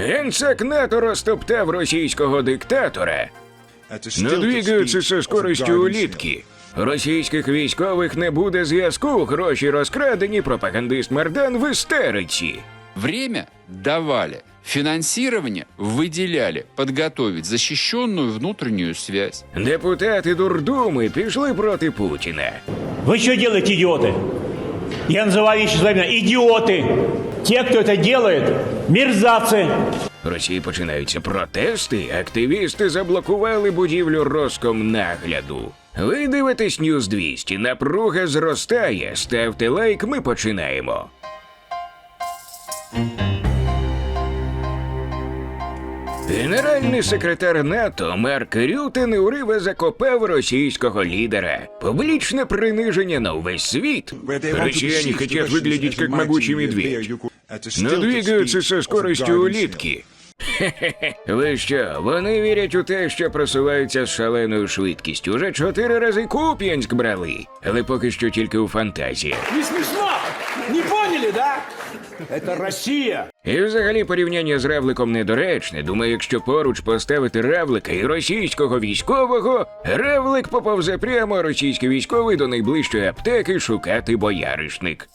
Генсек НАТО розтоптав російського диктатора. Надвигаються зі скоростю улітки. У Російських військових не буде зв'язку, гроші розкрадені, пропагандист Мардан в істериці. Время давали, финансирование выделяли, подготовить защищенную внутреннюю связь. Депутати дурдуми пішли проти Путіна. Вы что делаете, идиоты? Я называю вещи своими именами. Идиоты! Те, кто это делает, мерзавцы! В Росії починаються протести. Активісти заблокували будівлю Роскомнагляду. Ви дивитесь Ньюз 200. Напруга зростає. Ставте лайк, ми починаємо. Генеральний секретар НАТО Марк Рюте неуриве закопав російського лідера. Публічне приниження на увесь світ. Россияне хотят выглядеть как могучий медведь. Надвигаються зі скоростю улітки. Ви що, вони вірять у те, що просуваються з шаленою швидкістю. Уже чотири рази Куп'янськ брали, але поки що тільки у фантазіях. Не смешно? Не поняли, да? Это Россия. І взагалі порівняння з равликом недоречне. Думаю, якщо поруч поставити равлика і російського військового, равлик поповзе прямо, а російський військовий до найближчої аптеки шукати бояришник.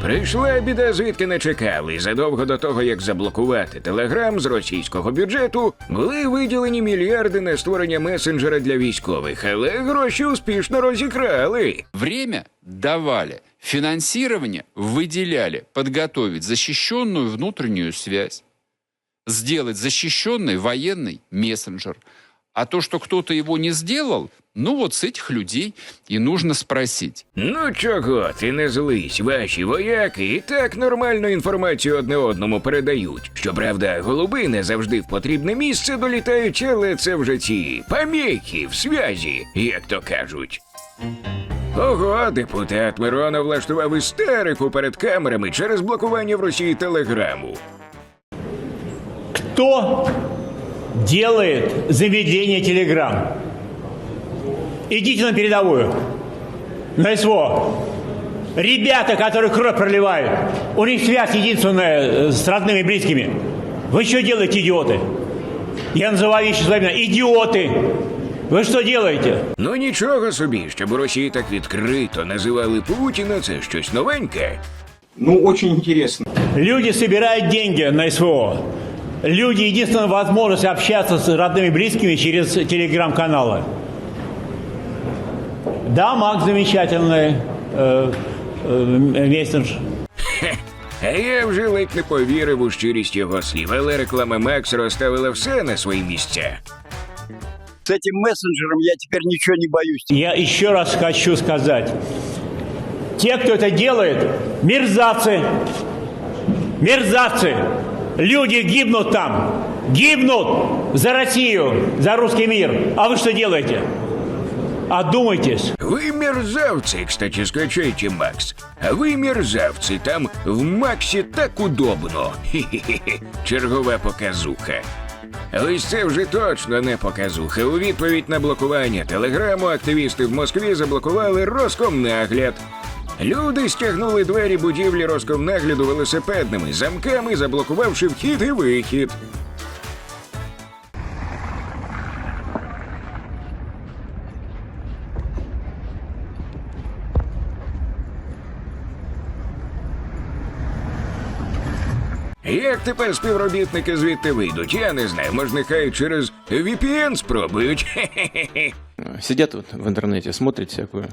Прийшла біда, звідки не чекали. Задовго до того, як заблокувати телеграм з російського бюджету, були виділені мільярди на створення месенджера для військових, але гроші успішно розікрали. Время давали, финансирование выделяли, подготовить защищенную внутреннюю связь. Сделать защищенный военный мессенджер. А то, что кто-то его не сделал, ну вот с этих людей и нужно спросить. Ну чого ти не злись? Ваші вояки і так нормальну інформацію одне одному передають. Щоправда, голуби не завжди в потрібне місце долітають, але це вже ці поміхи в связі, як то кажуть. Ого, депутат Миронов влаштував істерику перед камерами через блокування в Росії телеграму. Кто делает заведение Телеграм? Идите на передовую. На СВО. Ребята, которые кровь проливают, у них связь единственная э, с родными и близкими. Вы что делаете, идиоты? Я называю вещи своими именами. Идиоты! Вы что делаете? Ну нічого собі, щоб у Росії так відкрито називали Путіна, це щось новеньке. Ну, очень интересно. Люди собирают деньги на СВО. Люди единственная возможность общаться с родными и близкими через телеграм-каналы. Да, Макс замечательный э, э, мессендж. А я вже ледь не повірив у щирість його слів, але реклама Макс розставила все на свої місця. С этим мессенджером я теперь ничего не боюсь. Я еще раз хочу сказать. Те, кто это делает, мерзавцы. Мерзавцы. Люди гибнут там. Гибнут за Россию, за русский мир. А вы что делаете? Одумайтесь. Ви мерзавці, кстати, скачайте Макс. А ви мерзавці, там в Максі так удобно. Хі-хі-хі. Чергова показуха. Ось це вже точно не показуха. У відповідь на блокування телеграму активісти в Москві заблокували Роскомнагляд. Люди стягнули двері будівлі Роскомнагляду велосипедними замками, заблокувавши вхід і вихід. Як тепер співробітники звідти вийдуть? Я не знаю, може, нехай через VPN спробують. Хе-хе-хе. Сидят в интернете, смотрят всякую.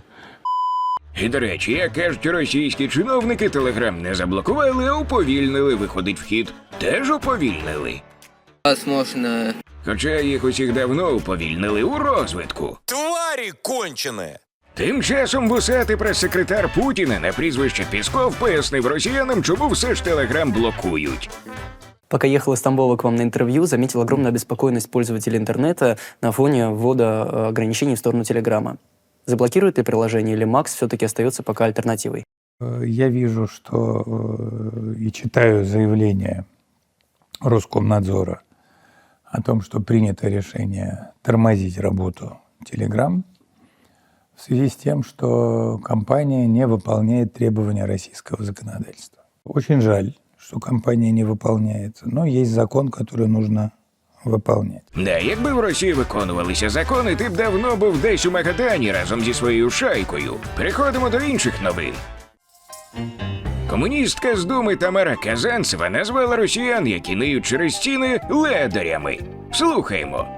І до речі, як кажуть російські чиновники, телеграм не заблокували, а уповільнили. Виходить вхід. Теж уповільнили. Возможно, Хоча їх усіх давно уповільнили у розвитку. Твари конченые! Тим часом вусатий прес-секретар Путіна на прізвище Пісков пояснив росіянам, чому все ж телеграм блокують. Пока ехал из Тамбова к вам на интервью, заметил огромную обеспокоенность пользователей интернета на фоне ввода э, ограничений в сторону Телеграма. Заблокирует ли приложение или Макс все-таки остается пока альтернативой? Э, Я вижу, что э, и читаю заявление Роскомнадзора о том, что принято решение тормозить работу Telegram в связи с тем, что компания не выполняет требования российского законодательства. Очень жаль, что компания не выполняется. Но есть закон, который нужно выполнять. Да, якби в Росії виконувалися закони, ти б давно був десь у Магадані разом зі своєю шайкою. Переходимо до інших новин. Комуністка з Думи Тамара Казанцева назвала росіян, які ниють через стіни, ледарями. Слухаймо.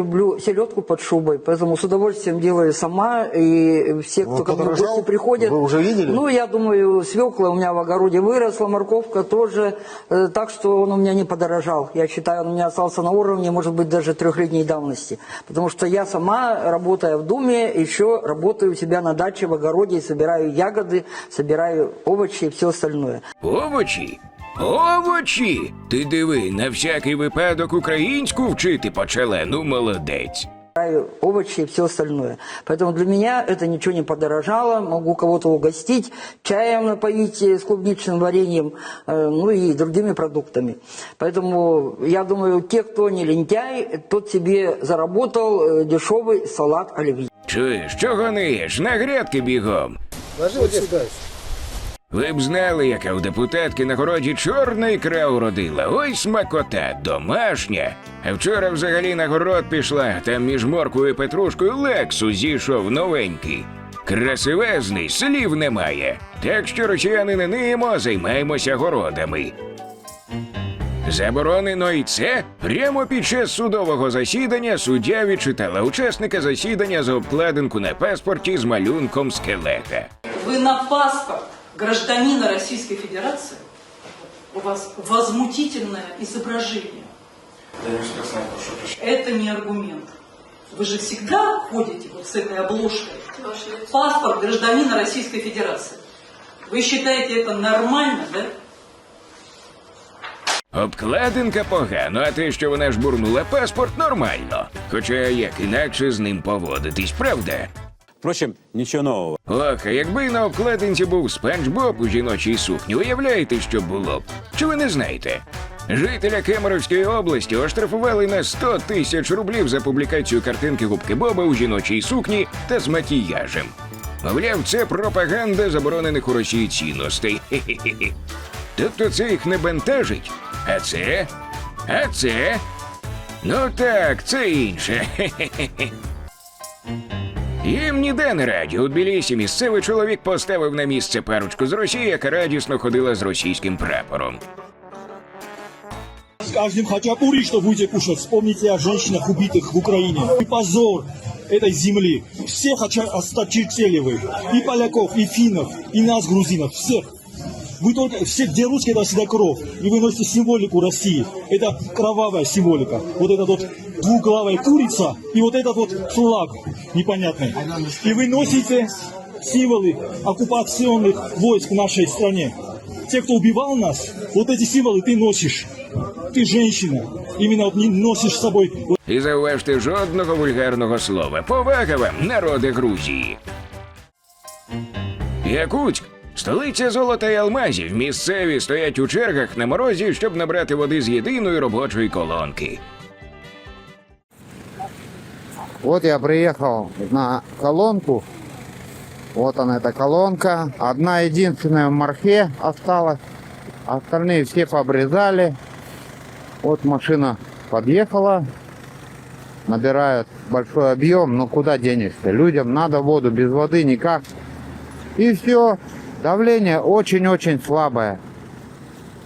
Люблю селедку под шубой, поэтому с удовольствием делаю сама. И все, кто ко мне в гости приходят... Вы уже видели? Ну, я думаю, свекла у меня в огороде выросла, морковка тоже. Э, Так что он у меня не подорожал. Я считаю, он у меня остался на уровне, может быть, даже трехлетней давности. Потому что я сама, работая в Думе, еще работаю у себя на даче в огороде, и собираю ягоды, собираю овощи и все остальное. Овочі? Овочі! Ти диви, на всякий випадок українську вчити почала, ну молодець. собираю овощи и все остальное. Поэтому для меня это ничего не подорожало. Могу кого-то угостить, чаем напоить э, с клубничным вареньем, э, ну и другими продуктами. Поэтому я думаю, те, кто не лентяй, тот себе заработал э, дешевый салат оливье. Чуєш, чого ниєш? На грядки бігом. ви б знали, яка у депутатки на городі чорна ікра уродила. Ой, смакота, домашня. А вчора взагалі на город пішла, там між морквою і петрушкою лексу зійшов новенький. Красивезний, слів немає. Так що росіяни не ниємо, займаємося городами. Заборонено і це прямо під час судового засідання суддя відчитала учасника засідання за обкладинку на паспорті з малюнком скелета. Вы на паспорт гражданина Российской Федерации, у вас возмутительное изображение. Это не аргумент. Вы же всегда ходите вот с этой обложкой. Паспорт гражданина Российской Федерации. Вы считаете это нормально, да? Обкладинка погано, а те, що вона жбурнула паспорт, нормально. Хоча як інакше з ним поводитись, правда? Впрочем, ничего нового. Ох, а якби на обкладинці був спанч Боб у жіночій сукні, уявляєте, що було б? Чи ви не знаєте? Жителя Кемеровської області оштрафували на 100 тисяч рублів за публікацію картинки губки Боба у жіночій сукні та з макіяжем. Мовляв, це пропаганда заборонених у Росії цінностей. Хе-хе-хе. Тобто це їх не бентежить. А це? А це? Ну так, це інше. Хе-хе-хе. Їм ніде не раді. У Тбілісі місцевий чоловік поставив на місце парочку з Росії, яка радісно ходила з російським прапором. С каждым хачапури, что будете кушать, вспомните о женщинах, убитых в Украине. И позор этой земли. Всех осточертели вы. И поляков, и финнов, и нас, грузинов. Всех. Вы только, все, где русские, это всегда кровь. И вы носите символику России. Это кровавая символика. Вот эта вот двуглавая курица и вот этот вот флаг непонятный. И вы носите символы оккупационных войск в нашей стране. Те, кто убивал нас, вот эти символы ты носишь. Ты женщина. Именно вот не носишь с собой вот І зауважте жодного вульгарного слова. Повага вам, народи Грузії. Якутськ. Столиця золота і алмазів. Місцеві стоять у чергах на морозі, щоб набрати води з єдиної робочої колонки. Вот я приехал на колонку. Вот она, эта колонка. Одна единственная в морфе осталась. Остальные все пообрезали. Вот машина подъехала. Набирает большой объем. Но куда денешься? Людям надо воду. Без воды никак. И все. Давление очень-очень слабое.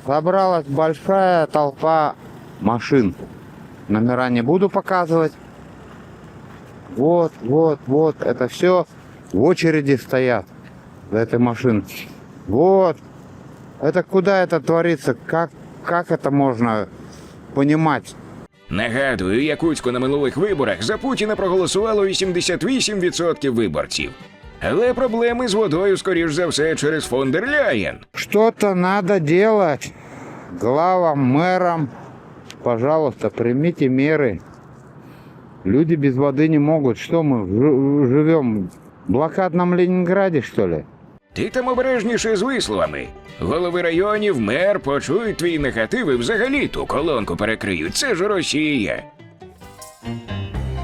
Собралась большая толпа машин. Номера не буду показывать. Вот, вот, вот, это все в очереди стоят за этой машиной. Вот. Это куда это творится? Как, как это можно понимать? Нагадую, Якутську на минулих виборах за Путіна проголосувало 88% виборців. Але проблеми з водою, скоріш за все, через фон дер Ляєн. Что-то надо делать. Главам, мэрам, пожалуйста, примите меры. Люди без воды не могут. Что мы живем в блокадном Ленинграде, что ли? Ти там обережніше з висловами. Голови районів, мер почують твій негатив і взагалі ту колонку перекриють. Це ж Росія.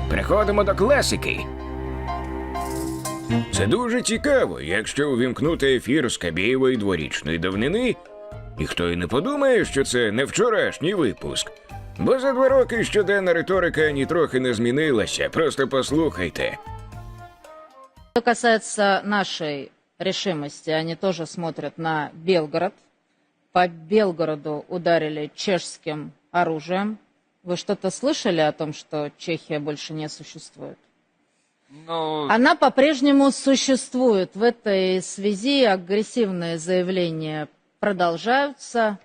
Переходимо до класики. Це дуже цікаво, якщо увімкнути ефір з Кабєєвої дворічної давнини, Ніхто й не подумає, що це не вчорашній випуск. Бо за два роки щоденна риторика нітрохи не змінилася. Просто послухайте. Что касается нашей решимости, они тоже смотрят на Белгород. По Белгороду ударили чешским оружием. Вы что-то слышали о том, что Чехия больше не существует? Ну, Она по-прежнему существует. В этой связи агрессивные заявления продолжаются,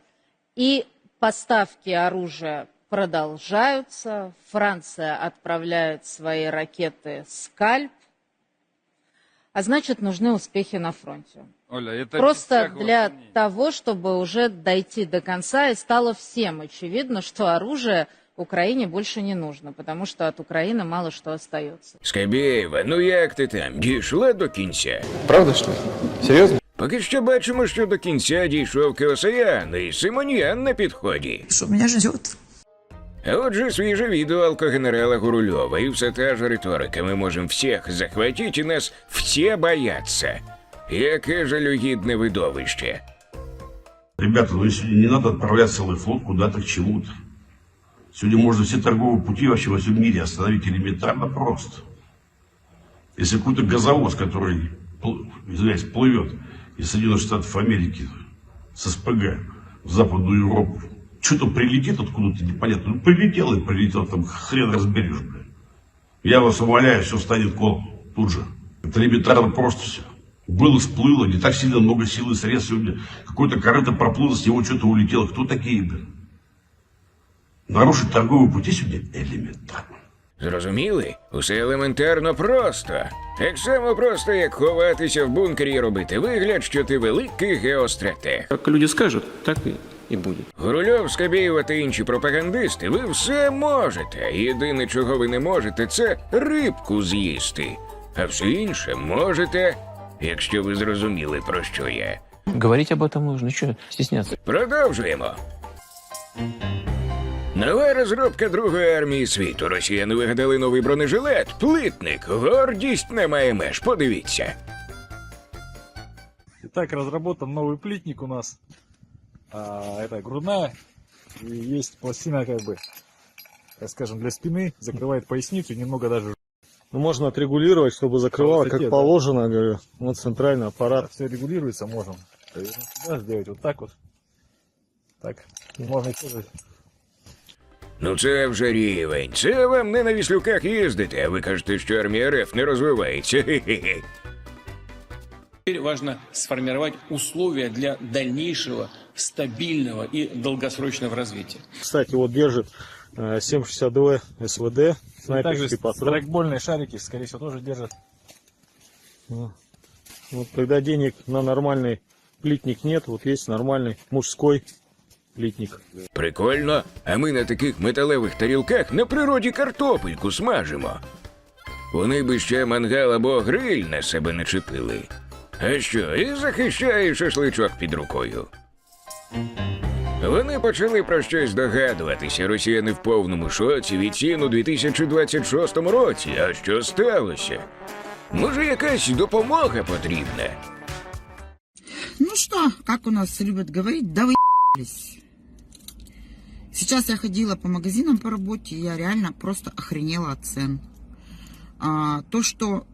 и поставки оружия продолжаются. Франция отправляет свои ракеты «Скальп», а значит, нужны успехи на фронте. Оля, это Просто для того, чтобы уже дойти до конца, и стало всем очевидно, что оружие Украине больше не нужно, потому что от Украины мало что остается. Скабєєва, ну як ти там? Дійшла до кінця? Правда, что ли? Серьезно? Поки що бачимо, що до кінця дійшов Кеосаян і Симоніан на підході. Что меня ждет? А отже, свіже відео алкогенерала Гурульова і все та ж риторика. Ми можемо всіх захватити, і нас всі бояться. Яке жалюгідне видовище. Ребята, ну если не надо отправлять целый флот куда-то к чему-то. Сегодня можно все торговые пути вообще во всем мире остановить элементарно просто. Если какой-то газовоз, который, пл- извиняюсь, плывет из Соединенных Штатов Америки с СПГ в Западную Европу, что-то прилетит откуда-то непонятно. Ну, прилетело и прилетело, там хрен разберешь, блядь. Я вас умоляю, все станет кол тут же. Это элементарно просто все. Было, всплыло, не так сильно много сил и средств. Сегодня какой-то корыто проплыло, с него что-то улетело. Кто такие, блин? Нарушить торговые пути сегодня элементарно. Зрозуміли? Усе елементарно просто. Так само просто, як ховатися в бункері і робити вигляд, що ти великий геостратег. Как люди скажут, так и, И будет. Гурульов, Скабєєва та інші пропагандисти, ви все можете. Єдине, чого ви не можете, це рибку з'їсти. А все інше можете, якщо ви зрозуміли, про що я. Говорить об этом нужно, что стесняться? Продовжуємо. Нова розробка Другої армії світу. Росіяни вигадали новий бронежилет. Плитник. Гордість не має меж. Подивіться. Итак, разработан новый плитник у нас. А, это грудная. И есть пластина, как бы, так скажем, для спины. Закрывает поясницу и немного даже Ну, можно отрегулировать, чтобы закрывало, высоте, как да. положено, говорю. Вот центральный аппарат. все регулируется, можем. Повернуть сюда, сделать вот так вот. Так, можно тоже Ну це вже рівень. Це вам не на віслюках їздити, а ви кажете, що армія РФ не розвивається. Хе-хе-хе. Теперь важно сформировать условия для дальнейшего стабильного и долгосрочного развития. Кстати, вот держит э, 762 СВД, также снайперский патрон. страйкбольные шарики, скорее всего, тоже держат. Вот когда денег на нормальный плитник нет, вот есть нормальный мужской плитник. Прикольно. А ми на таких металевих тарілках на природі картопельку смажимо. Вони би ще мангал або гриль на себе не чепили. А що, і захищає шашличок під рукою. Вони почали про щось догадуватися. Росіяни в повному шоці від цін у 2026 році. А що сталося? Може, якась допомога потрібна? Ну что, как у нас любят говорить, да вы Сейчас я ходила по магазинам по работе, я реально просто охренела от. А, то, что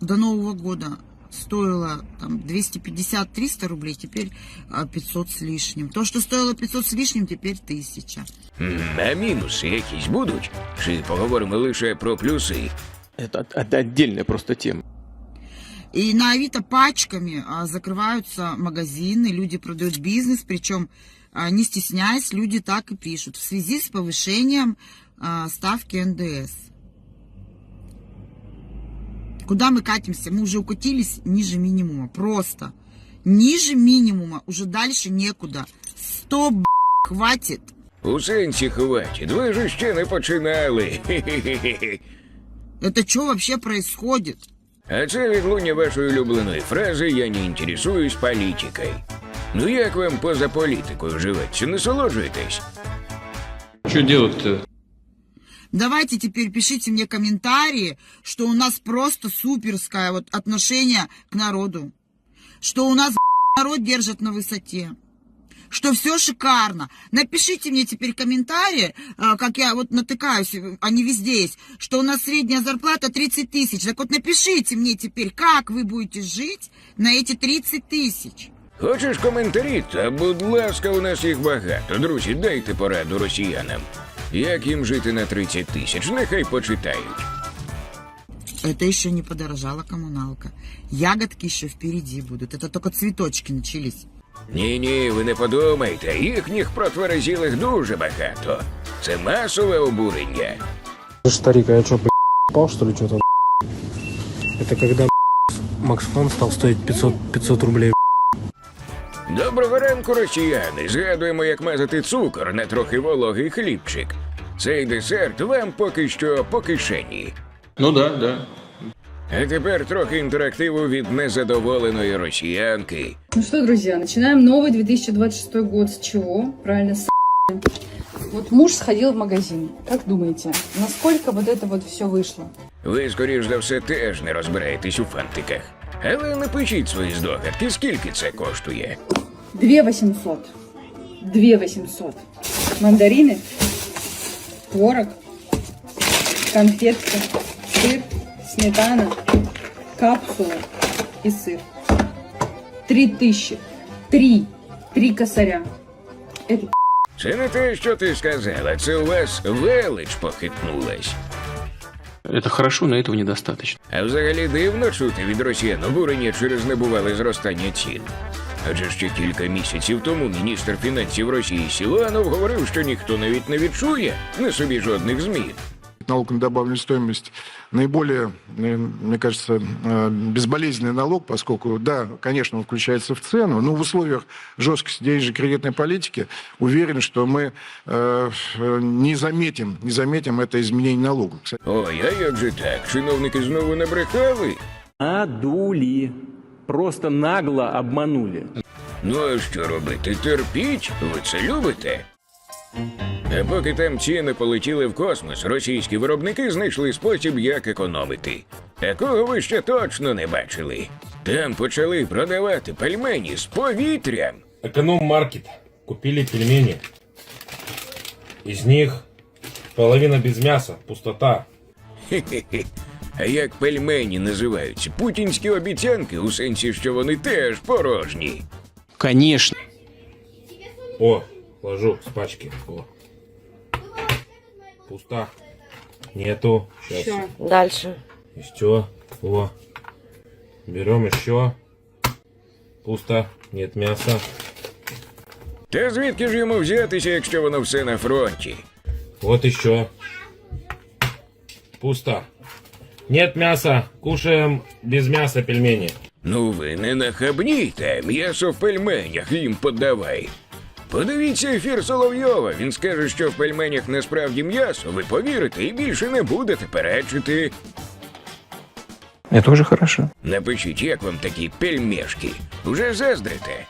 до Нового года стоило там 250-300 рублей, теперь а, 500 с лишним. То, что стоило 500 с лишним, теперь 1000. М, А мінуси якісь будуть? Чи поговоримо лише про плюси? Это, это отдельная просто тема. И на Авито пачками а, закрываются магазины, люди продают бизнес, причем а, не стесняясь, люди так и пишут. В связи с повышением а, ставки НДС. Куда мы катимся? Мы уже укатились ниже минимума. Просто. Ниже минимума. Уже дальше некуда. Стоп, б***ь, хватит. У сенсі хватить, ви ж ще не починали. Хе-хе-хе. Это что вообще происходит? А це відлуння вашої улюбленої фрази «Я не інтересуюсь політикою». Ну як вам поза політикою живеться? Насолоджуєтесь? Что делать-то? Давайте теперь пишите мне комментарии, что у нас просто суперское вот отношение к народу. Что у нас б***ь, народ держит на высоте. что все шикарно. Напишите мне теперь комментарии, э, как я вот натыкаюсь, э, они везде есть, что у нас средняя зарплата 30 тысяч. Так вот напишите мне теперь, как вы будете жить на эти 30 тысяч. Хочеш коментарі? Та будь ласка, у нас їх багато. Друзі, дайте пораду росіянам. Як їм жити на 30 тисяч? Нехай почитають. Это еще не подорожала коммуналка. Ягодки еще впереди будут. Это только цветочки начались. Ні, ні, ви не подумайте, їхніх протверезілих дуже багато. Це масове обурення. Старик, а я что, пал что ли что-то? Это когда Макс Фон стал стоить 500, 500 рублей. Доброго ранку, росіяни. Згадуємо, як мазати цукор на трохи вологий хлібчик. Цей десерт вам поки що по кишені. Ну да, да. А тепер трохи інтерактиву від незадоволеної росіянки. Ну что, друзья, начинаем новый 2026 год. С чего? Правильно, с Вот муж сходил в магазин. Как думаете, насколько вот это вот все вышло? Ви, скоріш за все, теж не розбираєтесь у фантиках. Але напишіть свої здогадки, скільки це коштує. 2 800. 2 800. Мандарины, творог, конфетки, сыр, сметана, капсулы и сыр. Три тысячи. Три. Три косаря. Это Це не те, що ти сказала, це у вас велич похитнулась. Это хорошо, но этого недостаточно. А взагалі дивно чути від росіян обурення через небувале зростання цін. Адже ще кілька місяців тому міністр фінансів Росії Сілуанов говорив, що ніхто навіть не відчує на собі жодних змін. Налог на добавленную стоимость наиболее, э, мне кажется, э, безболезненный налог, поскольку, да, конечно, он включается в цену, но в условиях жесткости денежно-кредитной политики уверен, что мы э, не заметим, не заметим это изменение налога. Кстати, Ой, а як же так? Чиновники знову набрехали? Надули. Просто нагло обманули. Ну а що робити? Терпіть? Ви це любите? А поки там ціни полетіли в космос, російські виробники знайшли спосіб, як економити. Такого ви ще точно не бачили. Там почали продавати пельмені з повітрям. Эконом-маркет. Купили пельмени. Из них половина без мяса, пустота. Хе-хе-хе. А як пельмені називаються? Путінські обіцянки у сенсі, що вони теж порожні. Конечно. О, ложу с пачки. О. Пусто. Нету. Сейчас. Дальше. Еще. О. Берем еще. Пусто. Нет мяса. Та звідки ж йому взятися, якщо воно все на фронті? Вот еще. Пусто. Нет мяса. Кушаем без мяса пельмени. Ну ви не нахабнійте, м'ясо в пельменях їм подавай. Подивіться ефір Соловйова. Він скаже, що в пельменях насправді м'ясо, ви повірите і більше не будете перечити. Это уже хорошо. Напишіть, як вам такі пельмешки. Уже заздрите.